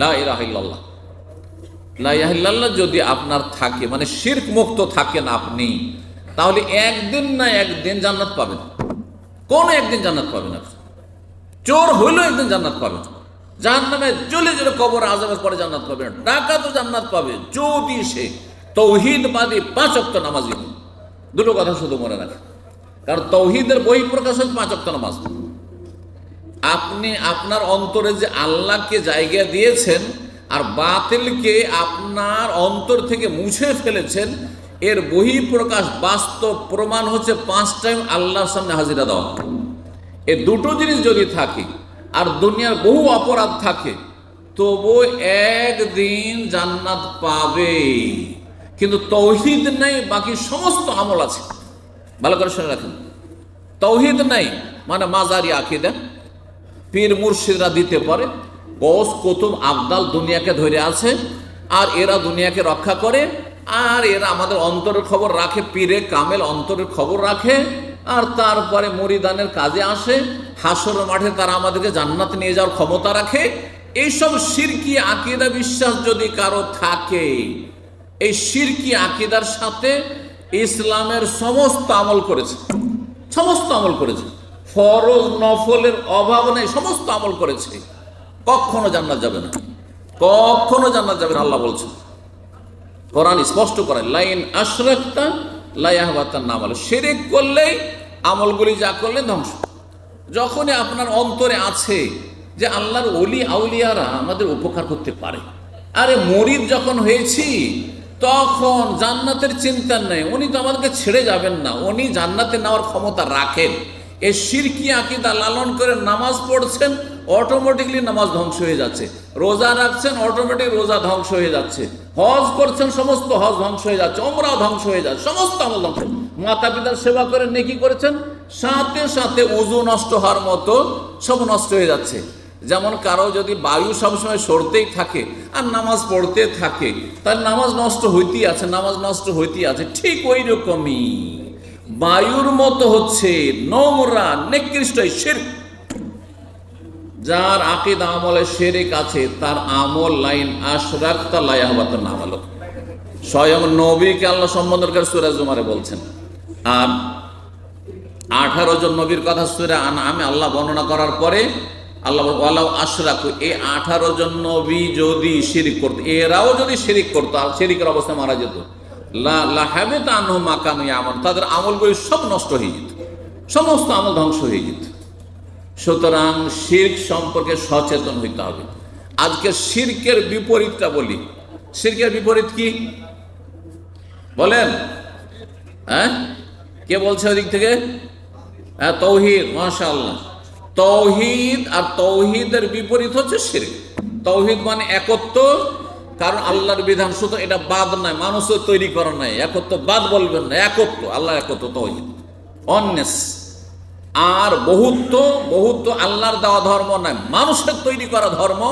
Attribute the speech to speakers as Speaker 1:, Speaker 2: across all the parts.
Speaker 1: লাহিল্লাহ লাহিল্লাহ যদি আপনার থাকে মানে শির্ক মুক্ত থাকেন আপনি, তাহলে একদিন না একদিন জান্নাত পাবেন। কোন একদিন জান্নাত পাবেন আপনি চোর হইলেও একদিন জান্নাত পাবেন। জাহান্নামে চলে চলে কবর আজমের পরে জান্নাত পাবে না টাকা তো জান্নাত পাবে। যদি সে। তৌহিদবাদী পাঁচ অক্ত নামাজি। দুটো কথা শুধু মনে রাখে কারণ তৌহিদের বই প্রকাশ হচ্ছে পাঁচ অক্ত নামাজ। আপনি আপনার অন্তরে যে আল্লাহকে জায়গা দিয়েছেন আর বাতিলকে আপনার অন্তর থেকে মুছে ফেলেছেন, এর বহিঃপ্রকাশ বাস্তব প্রমাণ হচ্ছে পাঁচ টাইম আল্লাহর সামনে হাজিরা দেওয়া। এ দুটো জিনিস যদি থাকে, আর দুনিয়ার বহু অপরাধ থাকে, তবু একদিন জান্নাত পাবে কিন্তু তৌহিদ নেই, বাকি সমস্ত আমল আছে। ভালো করে শুনে রাখেন। তৌহিদ নেই মানে মাজারি আকিদা। পীর মুর্শিদরা দিতে পারে। গোস কুতুব আবদাল দুনিয়াকে ধরে আছে, আর এরা দুনিয়াকে রক্ষা করে, আর এরা আমাদের অন্তরের খবর রাখে, পীরে কামেল অন্তরের খবর রাখে, আর তারপরে মরিদানের কাজে আসে, হাসর মাঠে তারা আমাদেরকে জান্নাত নিয়ে যাওয়ার ক্ষমতা রাখে। এইসব সিরকি আকিদা বিশ্বাস যদি কারও থাকে, এই সিরকি আকিদার সাথে ইসলামের সমস্ত আমল করেছে। সমস্ত আমল করেছে। ফরজ নফলের অভাব নেই, সমস্ত আমল করেছে। কখনো জান্নাত যাবে না। কখনো জান্নাত যাবে না, আল্লাহ বলছেন। কোরআন স্পষ্ট করে, লাইন আশরাক্তা লাইয়াহবাতার নাম আলো সেরেক করলেই আমলগুলি যা করলে ধ্বংস। যখনই আপনার অন্তরে আছে যে আল্লাহর অলি আউলিয়ারা আমাদের উপকার করতে পারে। আরে মরিদ যখন হয়েছি, তখন জান্নাতের চিন্তা নেই। উনি তো আমাদেরকে ছেড়ে যাবেন না। উনি জান্নাতে নেওয়ার ক্ষমতা রাখেন। এই সিরকি আকিদা লালন করে নামাজ পড়ছেন অটোমেটিকলি নামাজ ধ্বংস হয়ে যাচ্ছে। রোজা রাখছেন অটোমেটিক রোজা ধ্বংস হয়ে যাচ্ছে। হজ করছেন, সমস্ত হজ ধ্বংস হয়ে যাচ্ছে অমরাও ধ্বংস হয়ে যাচ্ছে, সমস্ত আমল ধ্বংস। মাতা পিতার সেবা করে নেকি করেছেন? সাথে সাথে উজু নষ্ট হওয়ার মতো সব নষ্ট হয়ে যাচ্ছে। যেমন কারও যদি বায়ু সবসময় সরতেই থাকে আর নামাজ পড়তে থাকে তাহলে নামাজ নষ্ট হইতেই আছে, নামাজ নষ্ট হইতেই আছে, ঠিক ওই রকমই বায়ুর মতো হচ্ছে, নোংরা, নিকৃষ্ট যার আকিদ আমলে শেরেক আছে, তার আমল লাইন আশরাক্তা লাইয়াহবাত নাম আলো স্বয়ং নবীকে আল্লাহ সম্বোধন করে সুরাজ জুমারে বলছেন, আর আঠারো জন নবীর কথা সুরে আমি আল্লাহ বর্ণনা করার পরে আল্লাহ আল্লাহ আশরাক এই আঠারো জন নবী যদি শিরিক করতো, এরাও যদি শিরিক করতো, আর শিরিকের অবস্থায় মারা যেত। লাহাবে মাকামি আমল তাদের আমলগুলি সব নষ্ট হয়ে যেত। সমস্ত আমল ধ্বংস হয়ে যেত। সুতরাং শির্ক সম্পর্কে সচেতন হইতে হবে। আজকে শির্কের বিপরীতটা বলি। শির্কের বিপরীত কি? বলেন। হ্যাঁ? কে বলছে ওদিক থেকে? হ্যাঁ তৌহিদ মাশাল্লাহ তৌহিদ আর তৌহিদের বিপরীত হচ্ছে শির্ক। তৌহিদ মানে একত্ব কারণ আল্লাহর বিধান শুধু এটা বাদ নাই মানুষের তৈরি করা নাই। একত্ব বাদ বলবেন না, একত্ব আল্লাহ একত্ব তৌহিদ। অন্যেস, আর বহুত্ব বহুত্ব আল্লাহর দেওয়া ধর্ম নয়, মানুষের তৈরি করা ধর্ম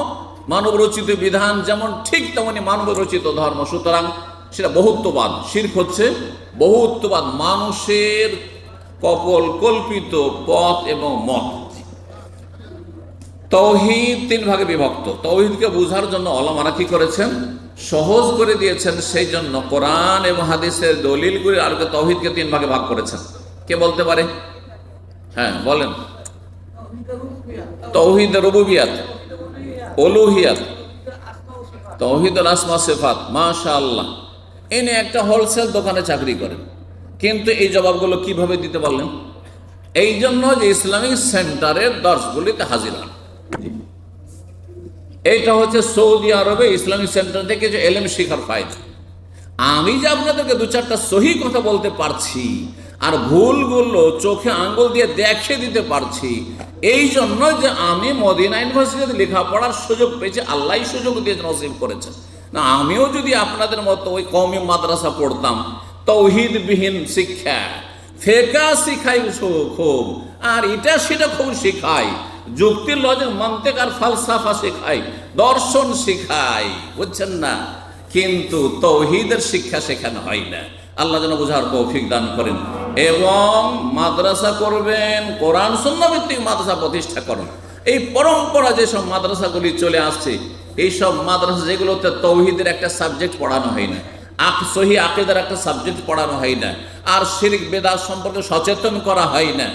Speaker 1: মানব রচিত বিধান যেমন ঠিক তেমনি মানব রচিত ধর্ম। সুতরাং সেটা বহুত্ববাদ। শির্ক হচ্ছে বহুত্ববাদ, মানুষের কপল কল্পিত পথ এবং মত। তৌহিদ তিন ভাগে বিভক্ত। তৌহিদকে বোঝার জন্য অলমারা কি করেছেন? সহজ করে দিয়েছেন সেই জন্য কোরআন এবং হাদিসের দলিলগুলি আর তৌহিদকে তিন ভাগে ভাগ করেছেন। কে বলতে পারে? হ্যাঁ বলেন। তৌহিদ রবুবিয়াত অলুহিয়াত তৌহিদ আসমা সেফাত মাশা আল্লাহ এনে একটা হোলসেল দোকানে চাকরি করেন। কিন্তু এই জবাবগুলো কীভাবে দিতে পারলেন? এই জন্য যে ইসলামিক সেন্টারের দর্শগুলিতে হাজির হন। এইটা হচ্ছে সৌদি আরবে ইসলামিক সেন্টার থেকে যে এলএম শিখার ফায়দা। আমি যে আপনাদেরকে দু চারটা সহি কথা বলতে পারছি, আর ভুলগুলো চোখে আঙ্গুল দিয়ে দেখে দিতে পারছি, এই জন্য যে আমি মদিনা ইউনিভার্সিটিতে লেখাপড়ার সুযোগ পেয়েছি আল্লাহ সুযোগ দিয়ে নসিব করেছেন। না, আমিও যদি আপনাদের মতো ওই কমি মাদ্রাসা পড়তাম, তৌহিদবিহীন শিক্ষা, ফেকা শিখাই খুব, আর এটা সেটা খুব শিখাই। যুক্তির লজিক মানতে আর ফালসাফা শেখাই দর্শন শিখাই বুঝছেন না? কিন্তু তৌহিদের শিক্ষা শেখানো হয় না। আল্লাহ যেন বোঝার তৌফিক দান করেন। এবং মাদ্রাসা করবেন, কোরআন ভিত্তিক মাদ্রাসা প্রতিষ্ঠা করুন। এই পরম্পরা যেসব মাদ্রাসাগুলি চলে আসছে, এইসব মাদ্রাসা যেগুলোতে তৌহিদের একটা সাবজেক্ট পড়ানো হয় না আখ সহি আকেদার একটা সাবজেক্ট পড়ানো হয় না, আর শিরিক, বেদাত সম্পর্কে সচেতন করা হয় না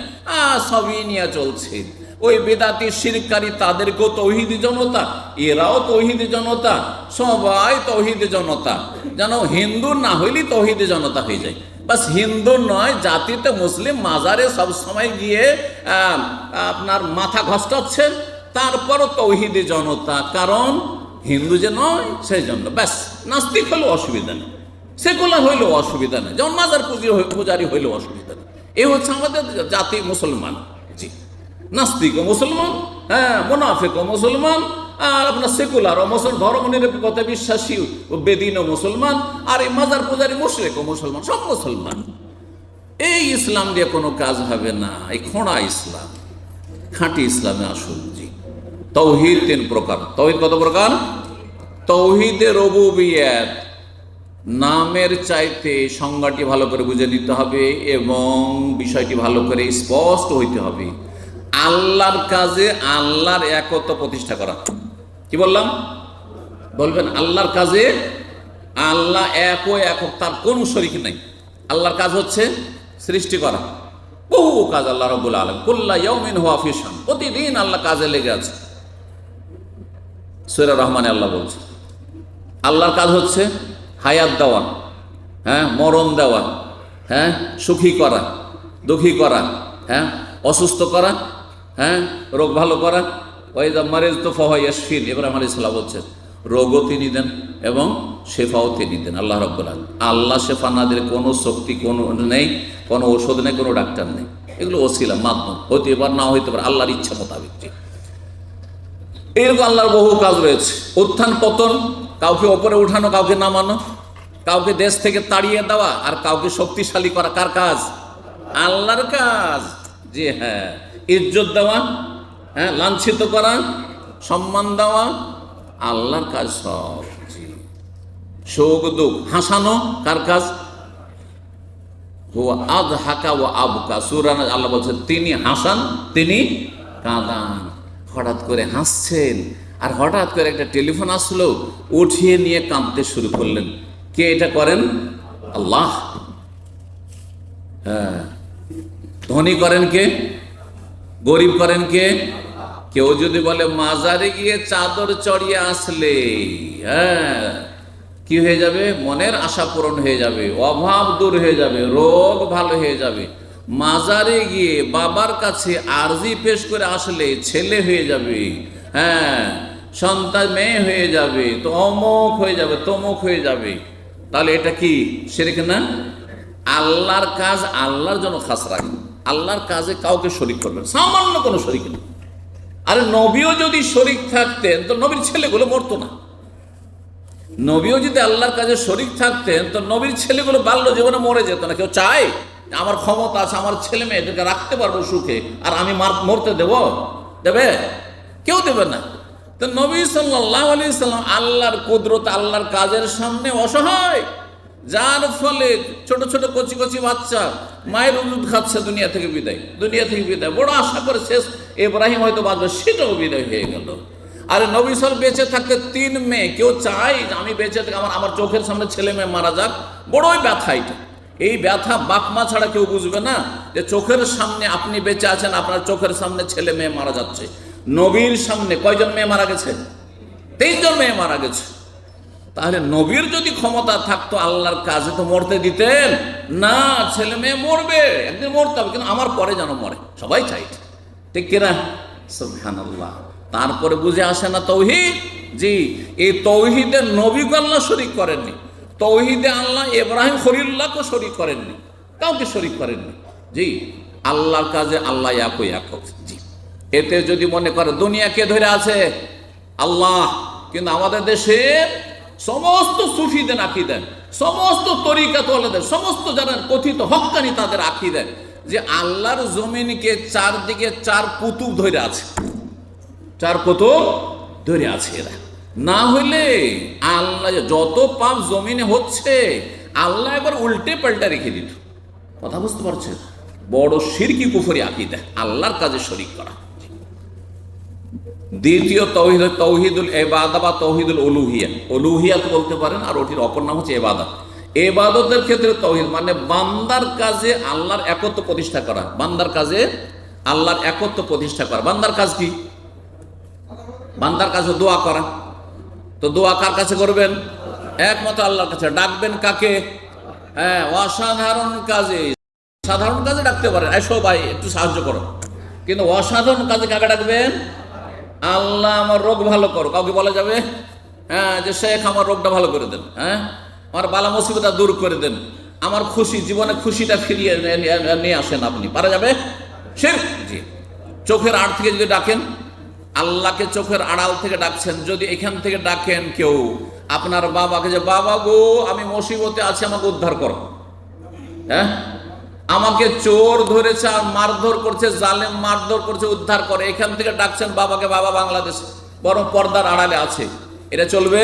Speaker 1: সবই নিয়ে চলছে। ওই বেদাতি শিরকারী তাদেরকেও তৌহিদি জনতা, এরাও তৌহিদি জনতা, সবাই তৌহিদি জনতা। যেন হিন্দু না হইলেই তৌহিদি জনতা হয়ে যায়। বাস হিন্দু নয়, জাতিতে মুসলিম, মাজারে সব সময় গিয়ে আপনার মাথা ঘষ্টাচ্ছেন, তারপরও তৌহিদি জনতা। কারণ হিন্দু যে নয় সেই জন্য ব্যাস নাস্তিক হলেও অসুবিধা নেই। সেকুলার হইলেও অসুবিধা নেই। যেমন মাজার পুজি পূজারি হইলেও অসুবিধা নেই। এই হচ্ছে আমাদের জাতি মুসলমান। নাস্তিক ও মুসলমান হ্যাঁ মোনাফিক ও মুসলমান, আর আপনার সেকুলার ও মুসলমান ধর্ম নিরপেক্ষতা বিশ্বাসী ও বেদিন ও মুসলমান, আর এই মাজার পূজারি মুশরিক ও মুসলমান, সব মুসলমান। এই ইসলাম দিয়ে কোনো কাজ হবে না, এই খোঁড়া ইসলাম, খাঁটি ইসলামে আসুন জি। তৌহিদ তিন প্রকার। তৌহিদ কত প্রকার? তৌহিদে রবুবিয়াত, নামের চাইতে সংজ্ঞাটি ভালো করে বুঝে নিতে হবে এবং বিষয়টি ভালো করে স্পষ্ট হইতে হবে। আল্লাহর কাজে আল্লাহর একত্ব প্রতিষ্ঠা করা। কি বললাম? বলবেন, আল্লাহর কাজে আল্লাহ এক ও একক, তার কোন শরিক নাই। আল্লাহর কাজ হচ্ছে সৃষ্টি করা। বহু কাজ আল্লাহ রবুল আলম কুল্লা ফিশান। প্রতিদিন আল্লাহ কাজে লেগে আছে। সৈরা রহমানে আল্লাহ বলছে, আল্লাহর কাজ হচ্ছে হায়াত দেওয়া হ্যাঁ মরণ দেওয়া হ্যাঁ সুখী করা, দুঃখী করা হ্যাঁ অসুস্থ করা হ্যাঁ? রোগ ভালো করা? ওই দা মারেজ তো ফহাইয়াসফিন ইব্রাহিম আলী সাল্লাহ বলছেন রোগও তিনি দেন এবং শেফাও তিনি দেন। আল্লাহ রব্বুল আল্লাহ শেফা না দিলে কোনো শক্তি, কোনো নেই, কোনো ওষুধ নেই, কোনো ডাক্তার নেই। এগুলো ওসিলা, মাধ্যম। হইতে পারে, না হইতে পারে, আল্লাহর ইচ্ছা মোতাবেক। জি। এরকম আল্লাহর বহু কাজ রয়েছে। উত্থান পতন, কাউকে ওপরে উঠানো, কাউকে নামানো, কাউকে দেশ থেকে তাড়িয়ে দেওয়া, আর কাউকে শক্তিশালী করা কার কাজ? আল্লাহর কাজ। জি হ্যাঁ। ইজ্জত দেওয়া হ্যাঁ লাঞ্ছিত করা, সম্মান দেওয়া, আল্লাহর কাজ সব জি। শোক দুঃখ, হাসানো, কার কাজ? ও আদ হাকা ও আবকা সুরান আল্লাহ বলছেন তিনি হাসান, তিনি কাঁদান। হঠাৎ করে হাসছেন, আর হঠাৎ করে একটা টেলিফোন আসলো, উঠিয়ে নিয়ে কাঁদতে শুরু করলেন। কে এটা করেন? আল্লাহ। হ্যাঁ। ধনী করেন কে? গরিব করেন কে? কেউ যদি বলে, মাজারে গিয়ে চাদর চড়িয়ে আসলে। হ্যাঁ কি হয়ে যাবে? মনের আশা পূরণ হয়ে যাবে, অভাব দূর হয়ে যাবে, রোগ ভালো হয়ে যাবে। মাজারে গিয়ে বাবার কাছে আরজি পেশ করে আসলে ছেলে হয়ে যাবে। হ্যাঁ সন্তান মেয়ে হয়ে যাবে, তো অমুক হয়ে যাবে, তমুক হয়ে যাবে। তাহলে এটা কি? সেরেক না? আল্লাহর কাজ আল্লাহর জন্য খাস রাখেন আল্লাহর কাজে কাউকে শরিক করবেন সামান্য কোনো শরিক নেই। আরে নবীও যদি শরিক থাকতেন, তো নবীর ছেলেগুলো মরতো না। নবীও যদি আল্লাহর কাজে শরিক থাকতেন, তো নবীর ছেলেগুলো বাল্য জীবনে মরে যেত না। কেউ চায় আমার ক্ষমতা আছে, আমার ছেলে মেয়েদেরকে রাখতে পারব সুখে, আর আমি মার- মরতে দেব? দেবে? কেউ দেবে না। তো নবী সাল্লাহ আলি সাল্লাম আল্লাহর কুদরত, আল্লাহর কাজের সামনে অসহায়। যার ফলে ছোট ছোট, কচি কচি বাচ্চা মায়ের ওষুধ খাচ্ছে, দুনিয়া থেকে বিদায়। দুনিয়া থেকে বিদায়। বড় আশা করে শেষ। এব্রাহিম হয়তো বাঁচবে, সেটাও বিদায় হয়ে গেল। আরে নবী সাল বেঁচে থাকতে তিন মেয়ে, কেউ যে আমি বেঁচে থাকি আমার আমার চোখের সামনে ছেলে মেয়ে মারা যাক? বড়ই ব্যথা এটা। এই ব্যথা বাপমা ছাড়া কেউ বুঝবে না যে চোখের সামনে আপনি বেঁচে আছেন, আপনার চোখের সামনে ছেলে মেয়ে মারা যাচ্ছে। নবীর সামনে কয়জন মেয়ে মারা গেছে? তিনজন মেয়ে মারা গেছে। তাহলে নবীর যদি ক্ষমতা থাকতো আল্লাহর কাজে তো মরতে দিতেন। না, ছেলে মেয়ে মরবে, একদিন মরতে হবে, কিন্তু আমার পরে যেন মরে। সবাই চাই ঠিক কিনা? সুবহানাল্লাহ। তারপরে বুঝে আসে না তৌহিদ? জি, এই তৌহিদে নবীকে আল্লাহ শরিক করেননি। তৌহিদে আল্লাহ ইব্রাহিম খলিল্লাহকে শরিক করেননি। কাউকে শরিক করেননি। জি, আল্লাহর কাজে আল্লাহ একই একক জি। এতে যদি মনে করে, দুনিয়া কে ধরে আছে? আল্লাহ। কিন্তু আমাদের দেশের সমস্ত সুফিদের আঁকি দেন, সমস্ত তরিকা তোলাদের সমস্ত যারা কথিত হকানি তাদের আঁকি দেন, যে আল্লাহর জমিনকে চারদিকে চার কুতুব ধরে আছে। চার কুতুব ধরে আছে এরা। না হইলে আল্লাহ যত পাপ জমিনে হচ্ছে, আল্লাহ একবার উল্টে পাল্টা রেখে দিত। কথা বুঝতে পারছেন? বড় সিরকি কুফরি আঁকি দেয় আল্লাহর কাজে শরিক করা। দ্বিতীয় তৌহিদ তৌহিদুল এবাদা বা তৌহিদুল অলুহিয়া অলুহিয়াত বলতে পারেন, আর ওটির অপর নাম হচ্ছে এবাদত এবাদতের ক্ষেত্রে তৌহিদ মানে বান্দার কাজে আল্লাহর একত্ব প্রতিষ্ঠা করা। বান্দার কাজে আল্লাহর একত্ব প্রতিষ্ঠা করা। বান্দার কাজ কি? বান্দার কাছে দোয়া করা। তো দোয়া কার কাছে করবেন? একমাত্র আল্লাহর কাছে। ডাকবেন কাকে? হ্যাঁ অসাধারণ কাজে। সাধারণ কাজে ডাকতে পারেন। এসো ভাই একটু সাহায্য করো। কিন্তু অসাধারণ কাজে কাকে ডাকবেন? আল্লাহ আমার রোগ ভালো করো। কাউকে বলা যাবে? হ্যাঁ যে শেখ আমার রোগটা ভালো করে দেন। হ্যাঁ? আমার বালা মুসিবতটা দূর করে দেন। আমার খুশি, জীবনে খুশিটা ফিরিয়ে নিয়ে আসেন আপনি। পারা যাবে? সে জি। চোখের আড় থেকে যদি ডাকেন, আল্লাহকে চোখের আড়াল থেকে ডাকছেন, যদি এখান থেকে ডাকেন কেউ, আপনার বাবাকে যে, বাবা গো, আমি মুসিবতে আছি, আমাকে উদ্ধার করো। হ্যাঁ? আমাকে চোর ধরেছে আর মারধর করছে, জালেম মারধর করছে, উদ্ধার করে। এখান থেকে ডাকছেন বাবাকে, বাবা বাংলাদেশ। বরং পর্দার আড়ালে আছে। এটা চলবে?